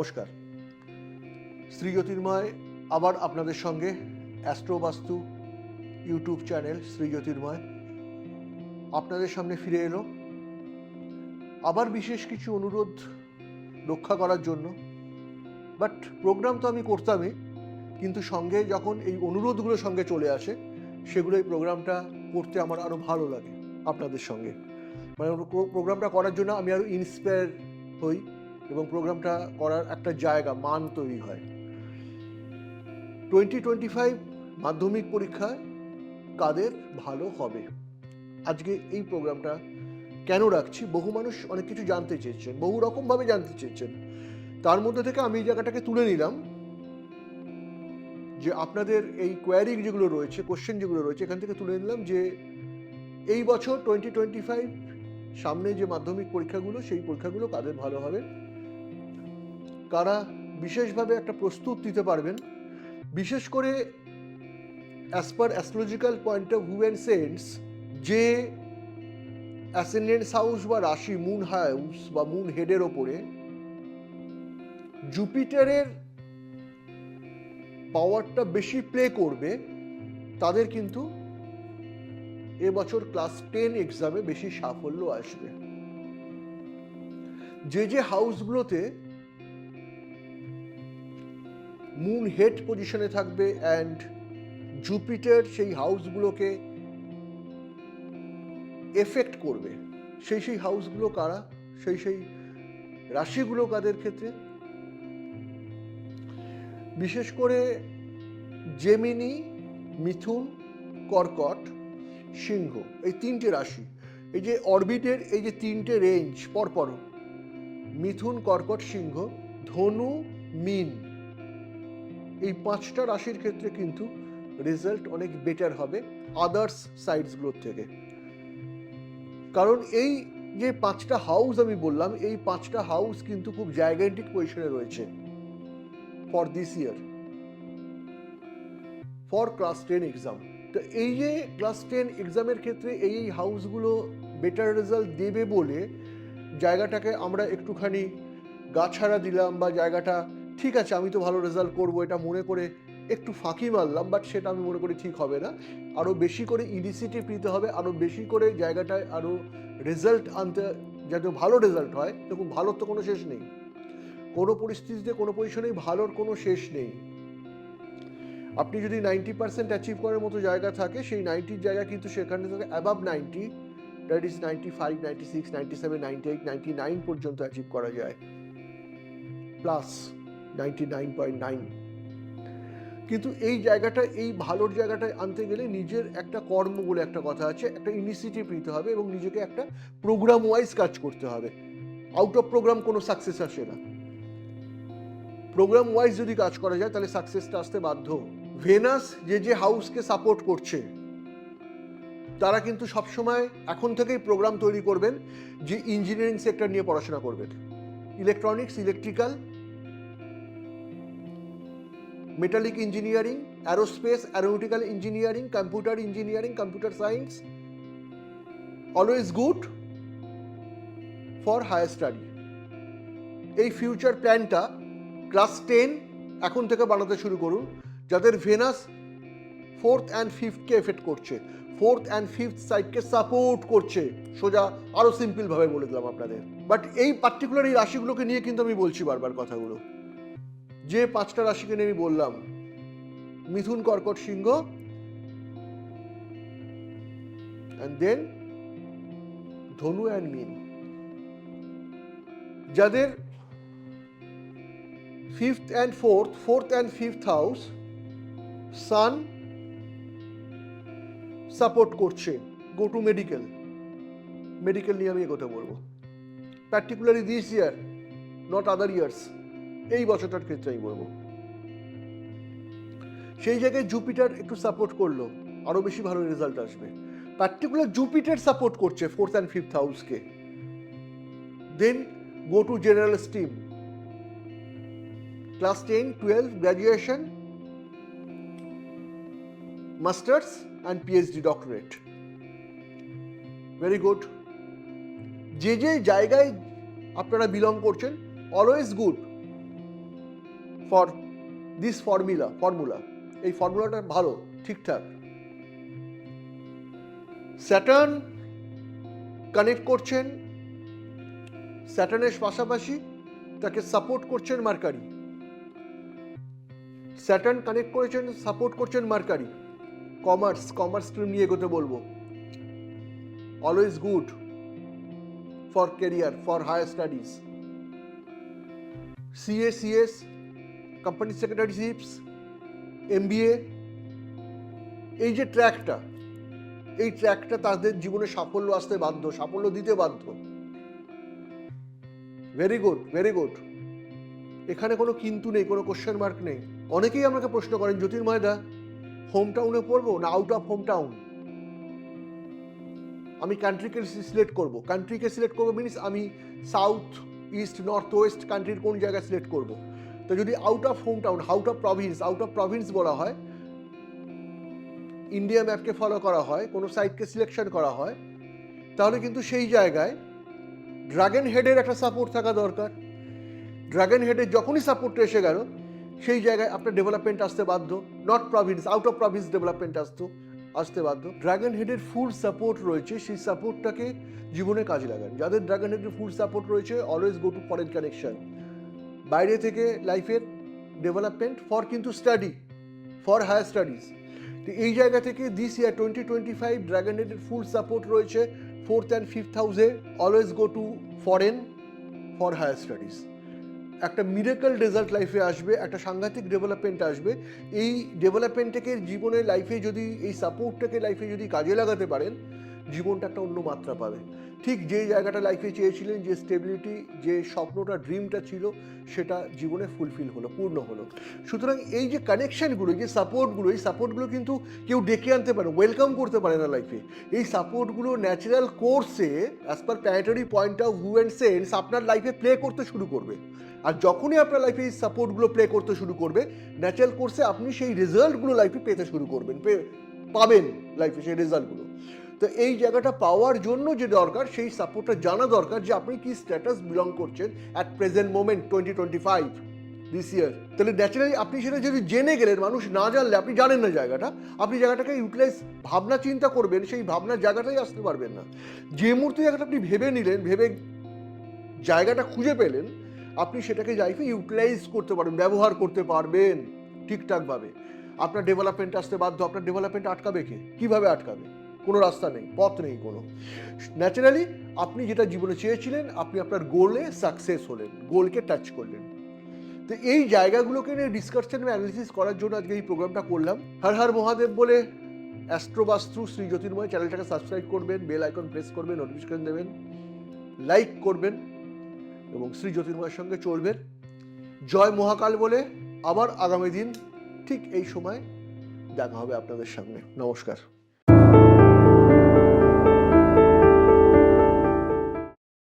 নমস্কার। শ্রী জ্যোতির্ময় আবার আপনাদের সঙ্গে অ্যাস্ট্রোবাস্তু ইউটিউব চ্যানেল শ্রী জ্যোতির্ময় আপনাদের সামনে ফিরে এলো। আবার বিশেষ কিছু অনুরোধ রক্ষা করার জন্য। বাট প্রোগ্রাম তো আমি করতামই, কিন্তু সঙ্গে যখন এই অনুরোধগুলো সঙ্গে চলে আসে, সেগুলো এই প্রোগ্রামটা করতে আমার আরও ভালো লাগে আপনাদের সঙ্গে। মানে প্রোগ্রামটা করার জন্য আমি আরও ইন্সপায়ার হই। এবং প্রোগ্রামটা করার একটা জায়গা, মান তৈরি হয়। টোয়েন্টি টোয়েন্টি ফাইভ মাধ্যমিক পরীক্ষায় কাদের ভালো হবে? আজকে এই প্রোগ্রামটা কেন রাখছি? বহু মানুষ অনেক কিছু জানতে চেয়েছেন, বহু রকমভাবে জানতে চেয়েছেন। তার মধ্যে থেকে আমি এই জায়গাটাকে তুলে নিলাম যে আপনাদের এই কোয়ারি যেগুলো রয়েছে কোশ্চেন যেগুলো রয়েছে, এখান থেকে তুলে নিলাম যে এই বছর টোয়েন্টি টোয়েন্টি ফাইভ সামনে যে মাধ্যমিক পরীক্ষাগুলো, সেই পরীক্ষাগুলো কাদের ভালো হবে? কারা বিশেষভাবে একটা প্রস্তুত দিতে পারবেন। বিশেষ করে as per astrological point of and sense যে অ্যাসেন্ডেন্স হাউস বা রাশি মুন হাউস বা মুন হেডের ওপরে জুপিটারের পাওয়ারটা বেশি প্লে করবে, তাদের কিন্তু এবছর ক্লাস টেন এক্সামে বেশি সাফল্য আসবে। যে যে হাউসগুলোতে মুন হেড পজিশনে থাকবে অ্যান্ড জুপিটার সেই হাউসগুলোকে এফেক্ট করবে। সেই সেই হাউসগুলো কারা? সেই সেই রাশিগুলো কাদের ক্ষেত্রে? বিশেষ করে জেমিনি মিথুন কর্কট সিংহ এই তিনটে রাশি। এই যে অরবিটের এই যে তিনটে রেঞ্জ পরপর মিথুন কর্কট সিংহ ধনু মিন এই পাঁচটা রাশির ক্ষেত্রে কিন্তু রেজাল্ট অনেক বেটার হবে আদার্স সাইডসগুলোর থেকে। কারণ এই যে পাঁচটা হাউস আমি বললাম, এই পাঁচটা হাউস কিন্তু খুব জায়গান্টিক পজিশনে রয়েছে for this year for class ten exam তো এই যে ক্লাস টেন এক্সামের ক্ষেত্রে এই এই হাউসগুলো বেটার রেজাল্ট দেবে বলে জায়গাটাকে আমরা একটুখানি গাছাড়া দিলাম বা জায়গাটা ঠিক আছে, আমি তো ভালো রেজাল্ট করব, এটা মনে করে একটু ফাঁকি মারলাম বাট সেটা আমি মনে করি ঠিক হবে না। আরও বেশি করে ইনিশিয়েটিভ নিতে হবে আরও বেশি করে জায়গাটায় আরও রেজাল্ট আনতে, যাতে ভালো রেজাল্ট হয় দেখুন ভালোর তো কোনো শেষ নেই। কোনো পরিস্থিতিতে, কোনো পজিশনেই ভালোর কোনো শেষ নেই। আপনি যদি নাইনটি পার্সেন্ট অ্যাচিভ করার মতো জায়গা থাকে, সেই নাইনটির জায়গা কিন্তু সেখানে থেকে above ninety that is ninety five ninety six ninety seven ninety eight ninety nine পর্যন্ত অ্যাচিভ করা যায়। Plus ninety nine point nine কিন্তু এই জায়গাটা, এই ভালোর জায়গাটায় আনতে গেলে নিজের একটা কর্ম বলে একটা কথা আছে, একটা ইনিশিয়েটিভ নিতে হবে এবং নিজেকে একটা প্রোগ্রাম ওয়াইজ কাজ করতে হবে। আউট অফ প্রোগ্রাম কোনো সাকসেস আসে না। প্রোগ্রাম ওয়াইজ যদি কাজ করা যায়, তাহলে সাকসেসটা আসতে বাধ্য। ভেনাস যে যে হাউসকে সাপোর্ট করছে, তারা কিন্তু সবসময় এখন থেকেই প্রোগ্রাম তৈরি করবেন যে ইঞ্জিনিয়ারিং সেক্টর নিয়ে পড়াশোনা করবেন। Electronics electrical metallic engineering aerospace aeronautical engineering computer engineering computer science always good for higher study এই ফিউচার প্ল্যানটা ক্লাস টেন এখন থেকে বানাতে শুরু করুন, যাদের ভেনাস ফোর্থ অ্যান্ড ফিফথকে এফেক্ট করছে ফোর্থ অ্যান্ড ফিফথ সাইডকে সাপোর্ট করছে, সোজা আরও সিম্পলভাবে বলে দিলাম আপনাদের। বাট এই পার্টিকুলার এই রাশিগুলোকে নিয়ে কিন্তু আমি বলছি বারবার কথাগুলো। যে পাঁচটা রাশিকে নিয়ে আমি বললাম, মিথুন, কর্কট, সিংহ অ্যান্ড দেন ধনু অ্যান্ড মিন। যাদের fifth and fourth fourth and fifth house sun support করছে গো টু মেডিকেল মেডিকেল নিয়ে আমি এগোতে বলব। Particularly this year not other years এই বছরটার ক্ষেত্রে আমি বলব। সেই জায়গায় জুপিটার একটু সাপোর্ট করল আরও বেশি ভালো রেজাল্ট আসবে। পার্টিকুলার জুপিটার সাপোর্ট করছে fourth and fifth হাউসকে then go to general stream class ten twelve graduation masters and PhD doctorate very good যে যে জায়গায় আপনারা বিলং করছেন always good for this formula formula এই ফর্মুলাটা ভালো, ঠিকঠাক। স্যাটার্ন কানেক্ট করছেন স্যাটার্নের পাশাপাশি তাকে সাপোর্ট করছেন মার্কারি স্যাটার্ন কানেক্ট করেছেন সাপোর্ট করছেন মার্কারি কমার্স কমার্স স্ট্রিম নিয়ে এগোতে বলব। Always good for career for higher studies CA CS company secretaryships MBA এই যে ট্র্যাকটা এই ট্র্যাকটা তাদের জীবনে সাফল্য আসতে বাধ্য, সাফল্য দিতে বাধ্য। ভেরি গুড ভেরি গুড এখানে কোনো কিন্তু নেই, কোনো কোশ্চেন মার্ক নেই। অনেকেই আমাকে প্রশ্ন করেন জ্যোতির্ময়দা হোম টাউনে পড়ব না আউট অফ হোম টাউন আমি কান্ট্রিকে সিলেক্ট করব। কান্ট্রিকে সিলেক্ট করব মিনস আমি সাউথ ইস্ট নর্থ ওয়েস্ট কান্ট্রির কোন জায়গায় সিলেক্ট করব। তো যদি out of hometown out of province out of province বলা হয় ইন্ডিয়া ম্যাপকে ফলো করা হয়, কোনো সাইটকে সিলেকশন করা হয়, তাহলে কিন্তু সেই জায়গায় ড্রাগন হেডের একটা সাপোর্ট থাকা দরকার। ড্রাগন হেডের যখনই সাপোর্টটা এসে গেল, সেই জায়গায় আপনার ডেভেলপমেন্ট আসতে বাধ্য। Not province out of province development আসতো, আসতে বাধ্য। ড্রাগন হেডের ফুল সাপোর্ট রয়েছে, সেই সাপোর্টটাকে জীবনে কাজে লাগান। যাদের ড্রাগন হেডের ফুল সাপোর্ট রয়েছে always go to foreign connection বাইরে থেকে লাইফের ডেভেলপমেন্ট ফর কিন্তু স্টাডি, ফর হায়ার স্টাডিজ। তো এই জায়গা থেকে this year twenty twenty five dragon হেডের full support রয়েছে ফোর্থ অ্যান্ড ফিফথ হাউসে always go to foreign for higher studies একটা মিরেকল রেজাল্ট লাইফে আসবে, একটা সাংঘাতিক ডেভেলপমেন্ট আসবে। এই ডেভেলপমেন্টটাকে জীবনে লাইফে যদি, এই সাপোর্টটাকে লাইফে যদি কাজে লাগাতে পারেন জীবনটা একটা অন্য মাত্রা পাবে। ঠিক যে জায়গাটা লাইফে চেয়েছিলেন, যে স্টেবিলিটি যে স্বপ্নটা ড্রিমটা ছিল, সেটা জীবনে ফুলফিল হলো, পূর্ণ হলো। সুতরাং এই যে কানেকশনগুলো যে সাপোর্টগুলো এই সাপোর্টগুলো কিন্তু কেউ ডেকে আনতে পারে ওয়েলকাম করতে পারে না লাইফে এই সাপোর্টগুলো ন্যাচারাল কোর্সে as per planetary point of view and sense আপনার লাইফে প্লে করতে শুরু করবে। আর যখনই আপনার লাইফে এই সাপোর্টগুলো প্লে করতে শুরু করবে ন্যাচারাল কোর্সে আপনি সেই রেজাল্টগুলো লাইফে পেতে শুরু করবেন পাবেন লাইফে সেই রেজাল্টগুলো তো এই জায়গাটা পাওয়ার জন্য যে দরকার, সেই সাপোর্টটা জানা দরকার যে আপনি কি স্ট্যাটাস বিলং করছেন at present moment twenty twenty five this year তাহলে ন্যাচারালি আপনি সেটা যদি জেনে গেলেন, মানুষ না জানলে, আপনি জানেন না জায়গাটা, আপনি জায়গাটাকে ইউটিলাইজ ভাবনা চিন্তা করবেন, সেই ভাবনার জায়গাটাই আসতে পারবেন না। যে মুহূর্তে জায়গাটা আপনি ভেবে নিলেন, ভেবে জায়গাটা খুঁজে পেলেন, আপনি সেটাকে লাইফে ইউটিলাইজ করতে পারবেন, ব্যবহার করতে পারবেন ঠিকঠাকভাবে। আপনার ডেভেলপমেন্ট আসতে বাধ্য, আপনার ডেভেলপমেন্ট আটকাবে কে? কীভাবে আটকাবে? কোনো রাস্তা নেই, পথ নেই কোনো। ন্যাচারালি আপনি যেটা জীবনে চেয়েছিলেন, আপনি আপনার গোলে সাকসেস হলেন গোলকে টাচ করলেন। তো এই জায়গাগুলোকে নিয়ে ডিসকাশন অ্যানালিসিস করার জন্য আজকে এই প্রোগ্রামটা করলাম। হর হর মহাদেব বলে অ্যাস্ট্রোবাস্তু শ্রী জ্যোতির্ময় চ্যানেলটাকে সাবস্ক্রাইব করবেন বেল আইকন প্রেস করবেন নোটিফিকেশন দেবেন লাইক করবেন এবং শ্রী জ্যোতির্ময়ের সঙ্গে চলবেন। জয় মহাকাল বলে আবার আগামী দিন ঠিক এই সময় দেখা হবে আপনাদের সামনে। নমস্কার।